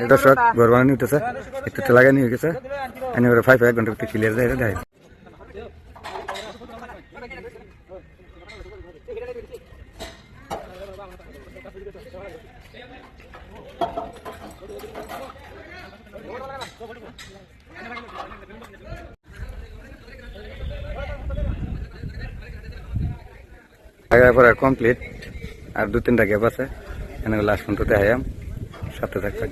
এই দর্শক ঘর বানানি হইতেছে একটু একটু লাগানি হয়ে গেছে। এনে করে ফাইভ এক ঘণ্টা ক্লিয়ার যায়, এটা দেয় পরে কমপ্লিট আর দু তিনটা গ্যাপ আছে। এনে লাস্ট পর্যন্ত দেখাইম সাথে থাকবেন।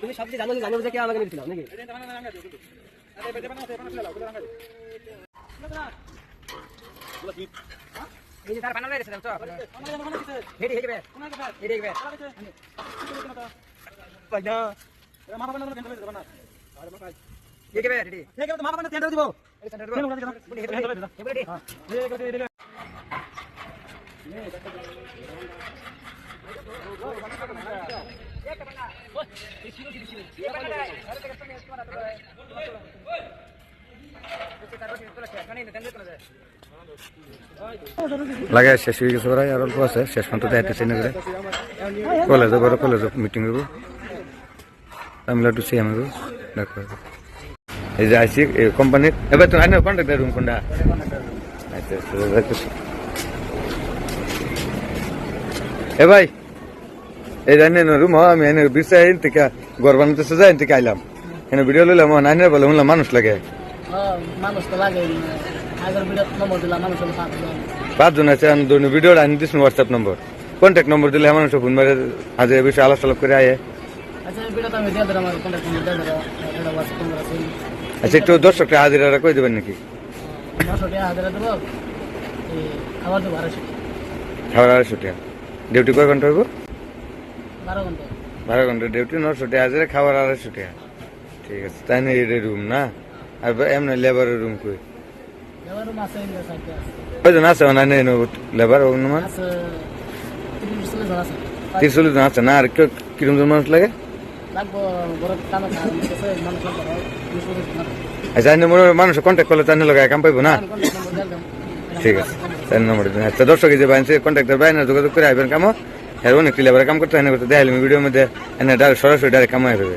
তুমি সব কিছু জানো যে জানো যে কে আমাকে নিয়েছিল নাকি? এই তার বানানো রয়েছে তো হেডি হেডি বে হেডি বে পাইনা লাগাই শেষ হয়ে গেছে প্রায় আর অল্প আছে শেষ পর্যন্ত দেখাইতেছি না করে কলেজে বড় কলেজে মিটিং হইব আমি একটু সে আমি এই যে আইসি কোম্পানির এবার তো আইনের কন্ট্যাক্ট রুম কোনটা। এ ভাই এই জানেন রুম আমি এনে বিরসা আইন থেকে ঘর বানাতেছে যাই থেকে আইলাম এনে ভিডিও লইলাম আইনের বলে শুনলাম মানুষ লাগে জন পাঁচজন আছে আমি ভিডিও আনি দিচ্ছি হোয়াটসঅ্যাপ নম্বর কন্ট্যাক্ট নম্বর দিলে মানুষ ফোন মারে আজ এ বিষয়ে আলাপ করে আয়ে আচ্ছা এই ভিডিওটা আমি দিয়ে দিলাম আমার কন্ট্যাক্ট নম্বর দিয়ে দিলাম এটা হোয়াটসঅ্যাপ নম্বর আছে আচ্ছা একটু দর্শকটা হাজিরা কই দেবেন নাকি নশো টাকা হাজারে দেবো এই খাবার দেবো আড়াইশো খাবার আড়াইশো টাকা ডিউটি কয় ঘন্টা হইব বারো ঘন্টা বারো ঘন্টা ডিউটি নশো টাকা হাজিরা খাবার আড়াইশো টাকা ঠিক আছে তাই না এই রুম না আর এমনি লেবারের রুম কই এবার রুম আছে ইন্ডিয়া সাইডে আছে কয়জন আছে মানে লেবার অনুমান আছে তিরিশ চল্লিশ জন আছে তিরিশ চল্লিশ জন আছে না আর কেউ কিরম জন মানুষ লাগে মানুষ কন্ট্যাক্ট করলে তাই লাগায় কাম পাইবো না? ঠিক আছে তাই নম্বর আচ্ছা দর্শক যে বাইন কন্ট্যাক্টার বাইন যোগাযোগ করে আইবেন কামো। হ্যাঁ অনেক লেবারে কাম করতে হয় না করতে দেখাইলাম ভিডিওর মধ্যে সরাসরি ডাইরেক্ট কামাই হবে